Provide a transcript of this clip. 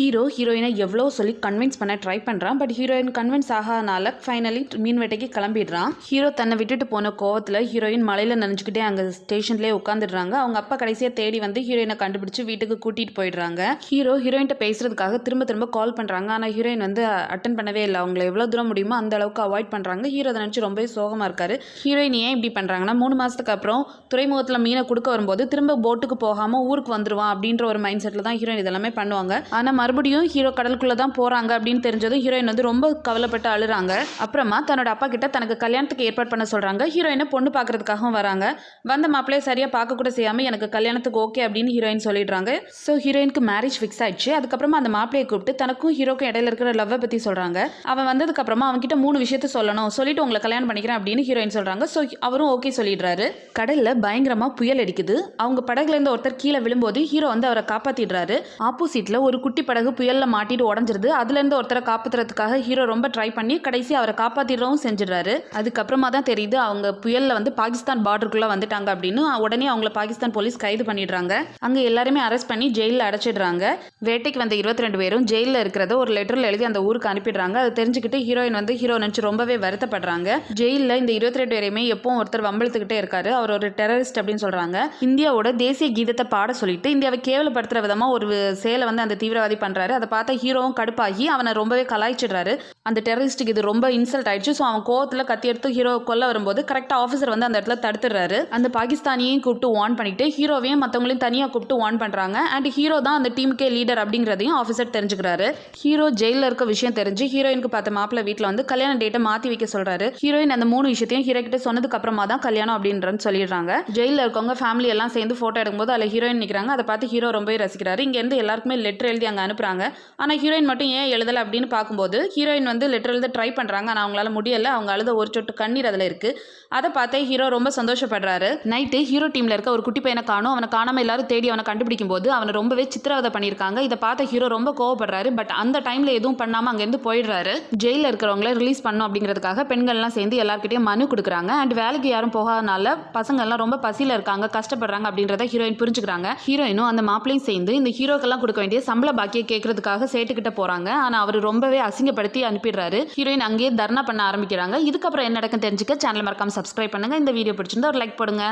Hero ஹீரோயினை எவ்வளோ சொல்லி கன்வின்ஸ் பண்ண ட்ரை பண்ணுறான் பட் ஹீரோயின் கன்வின்ஸ் ஆகாதனால ஃபைனலி மீன் வேட்டைக்கு கிளம்பிடுறான். ஹீரோ தன்னை விட்டுட்டு போன கோவத்தில் ஹீரோயின் மலையில் நினச்சிக்கிட்டே அங்கே ஸ்டேஷன்லேயே உட்காந்துடுறாங்க அவங்க அப்பா கடைசியாக தேடி வந்து ஹீரோயினை கண்டுபிடிச்சு வீட்டுக்கு கூட்டிகிட்டு போயிடுறாங்க. ஹீரோ ஹீரோயின்ட்ட பேசுறதுக்காக திரும்ப திரும்ப கால் பண்ணுறாங்க ஆனால் ஹீரோயின் வந்து அட்டன் பண்ணவே இல்லை. அவங்கள எவ்வளோ தூரம் முடியுமோ அந்த அளவுக்கு அவாய்ட் பண்ணுறாங்க ஹீரோ அதை நினச்சி ரொம்பவே சோகமாக இருக்காரு. ஹீரோயின் ஏன் இப்படி பண்ணுறாங்கன்னா மூணு மாதத்துக்கு அப்புறம் துறைமுகத்தில் மீனை கொடுக்க வரும்போது திரும்ப போட்டுக்கு போகாமல் ஊருக்கு வந்துடுவான் அப்படின்ற ஒரு மைண்ட் செட்டில் தான் ஹீரோயின் இதெல்லாமே பண்ணுவாங்க. ஆனால் மறுபடியும் ஹீரோ கடலுக்குள்ளே தான் போகிறாங்க அப்படின்னு தெரிஞ்சதும் ஹீரோயின் வந்து ரொம்ப கவலைப்பட்டு அழுறாங்க. அப்புறமா தன்னோட அப்பா கிட்ட தனக்கு கல்யாணத்துக்கு ஏற்பாடு பண்ண சொல்கிறாங்க ஹீரோயினை பொண்ணு பார்க்கறதுக்காகவும் வராங்க. வந்த மாப்பிள்ளையை சரியாக பார்க்க கூட செய்யாமல் எனக்கு கல்யாணத்துக்கு ஓகே அப்படின்னு ஹீரோயின் சொல்லிடுறாங்க. ஸோ ஹீரோயினுக்கு மேரேஜ் ஃபிக்ஸ் ஆயிடுச்சு. அதுக்கப்புறமா அந்த மாப்பிள்ளையை கூப்பிட்டு தனக்கும் ஹீரோக்கும் இடையில இருக்கிற லவ்வை பற்றி சொல்கிறாங்க அவன் வந்ததுக்கப்புறமா அவன்கிட்ட மூணு விஷயத்த சொல்லணும். சொல்லிட்டு உங்களை கல்யாணம் பண்ணிக்கிறேன் அப்படின்னு ஹீரோயின் சொல்கிறாங்க ஸோ அவரும் ஓகே சொல்லிடுறாரு. கடலில் பயங்கரமாக புயல் அடிக்குது. அவங்க படகுலேருந்து ஒருத்தர் கீழே விழும்போது ஹீரோ வந்து அவரை காப்பாற்றிடுறாரு ஆப்போசிட்டில் ஒரு குட்டி படகு புயலில் மாட்டிட்டு உடஞ்சிருது. அதுலேருந்து ஒருத்தரை காப்பாற்றுறதுக்காக ஹீரோ ரொம்ப ட்ரை பண்ணி கடைசி அவரை காப்பாற்றிடவும் செஞ்சிடுறாரு. அதுக்கப்புறமா தான் தெரியுது அவங்க புயலில் வந்து பாகிஸ்தான் பார்டருக்குள்ளே வந்துட்டாங்க அப்படின்னு. உடனே அவங்கள பாகிஸ்தான் போலீஸ் கைது பண்ணிடுறாங்க. அங்கே எல்லாருமே அரெஸ்ட் பண்ணி ஜெயிலில் அடைச்சிடுறாங்க. வேட்டைக்கு வந்த இருபத்தி ரெண்டு பேரும் ஜெயிலில் இருக்கிறத ஒரு லெட்டரில் எழுதி அந்த ஊருக்கு அனுப்பிடுறாங்க. அதை தெரிஞ்சுக்கிட்டு ஹீரோயின் வந்து ஹீரோ நினச்சி ரொம்பவே வருத்தப்படுறாங்க. ஜெயிலில் இந்த இருபத்தி ரெண்டு பேரையுமே எப்பவும் ஒருத்தர் வம்பிழுத்துக்கிட்டே இருக்காரு. அவர் ஒரு டெரரிஸ்ட் அப்படின்னு சொல்கிறாங்க இந்தியாவோட தேசிய கீதத்தை பாட சொல்லிட்டு இந்தியாவை கேவலப்படுத்துகிற விதமாக ஒரு சேலை வந்து அந்த தீவிரவாதி பண்ணுறாரு அதை பார்த்தா ஹீரோவும் கடுப்பாகி அவனை ரொம்பவே கலாய்ச்சிடுறாரு. அந்த டெரரிஸ்ட்டுக்கு இது ரொம்ப இன்சல்ட் ஆயிடுச்சு. ஸோ அவன் கோவத்தில் கத்தி எடுத்து ஹீரோ கொல்ல வரும்போது கரெக்டாக ஆஃபீஸர் வந்து அந்த இடத்துல தடுத்துடுறாரு. அந்த பாகிஸ்தானியையும் கூப்பிட்டு வார்ன் பண்ணிட்டு ஹீரோவையும் மற்றவங்களையும் தனியாக கூப்பிட்டு வார்ன் பண்ணுறாங்க அண்ட் ஹீரோ தான் அந்த டீமுக்கே லீடர் அப்படிங்கிறதையும் ஆஃபீஸர் தெரிஞ்சுக்கிறாரு. ஹீரோ ஜெயிலில் இருக்க விஷயம் தெரிஞ்சு ஹீரோயினுக்கு பார்த்த மாப்பிள்ள வீட்டில் வந்து கல்யாண டேட்டை மாற்றி வைக்க சொல்கிறாரு ஹீரோயின் அந்த மூணு விஷயத்தையும் ஹீரோ கிட்ட சொன்னதுக்கு அப்புறமா தான் கல்யாணம் அப்படின்றன்னு சொல்லிடுறாங்க. ஜெயிலில் இருக்கவங்க ஃபேமிலி எல்லாம் சேர்ந்து ஃபோட்டோ எடுக்கும்போது அதில் ஹீரோயின் நிற்கிறாங்க அதை பார்த்து ஹீரோ ரொம்பவே ரசிக்கிறாரு. இங்கேருந்து எல்லாருக்குமே லெட்டர் எழுதி அங்கே அனுப்புகிறாங்க ஆனால் ஹீரோயின் மட்டும் ஏன் எழுதலை அப்படின்னு பார்க்கும்போது ஹீரோயின் வந்து லெட்டர் எழுத ட்ரை பண்ணுறாங்க ஆனால் அவங்களால முடியலை. அவங்க அழுத ஒரு சொட்டு கண்ணீர் அதில் இருக்குது அதை பார்த்தே ஹீரோ ரொம்ப சந்தோஷப்படுறாரு. நைட்டு ஹீரோ டீமில் இருக்க ஒரு குட்டி பையனை காணும். அவனை காணாமல் எல்லாரும் தேடி அவனை கண்டுபிடிக்கும் போது அவனை ரொம்பவே சித்திரவதை பண்ணியிருக்காங்க. இதை பார்த்த ஹீரோ ரொம்ப கோவப்படுறாரு. பட் அந்த டைமில் எதுவும் பண்ணாமல் அங்கேருந்து போயிடுறாரு. ஜெயிலில் இருக்கிறவங்கள ரிலீஸ் பண்ணும் அப்படிங்கிறதுக்காக பெண்கள்லாம் சேர்ந்து எல்லாருக்கிட்டையும் மனு கொடுக்குறாங்க. அண்ட் வேலைக்கு யாரும் போகாதனால பசங்கள்லாம் ரொம்ப பசியில் இருக்காங்க கஷ்டப்படுறாங்க அப்படின்றத ஹீரோயின் புரிஞ்சுக்கிறாங்க. ஹீரோயினும் அந்த மாப்பிளையும் சேர்ந்து இந்த ஹீரோக்கெல்லாம் கொடுக்க வேண்டிய சம்பள பாக்கிய கேட்கறதுக்காக சேட்டுக்கிட்ட போகிறாங்க ஆனால் அவர் ரொம்பவே அசிங்கப்படுத்தி அனுப்பிடுறாரு. ஹீரோயின் அங்கேயே தர்ணா பண்ண ஆரம்பிக்கிறாங்க. இதுக்கப்புறம் என்ன நடக்கும் தெரிஞ்சுக்க சேனல் மறக்காம சப்ஸ்கிரைப் பண்ணுங்க. இந்த வீடியோ பிடிச்சிருந்தா ஒரு லைக் போடுங்க.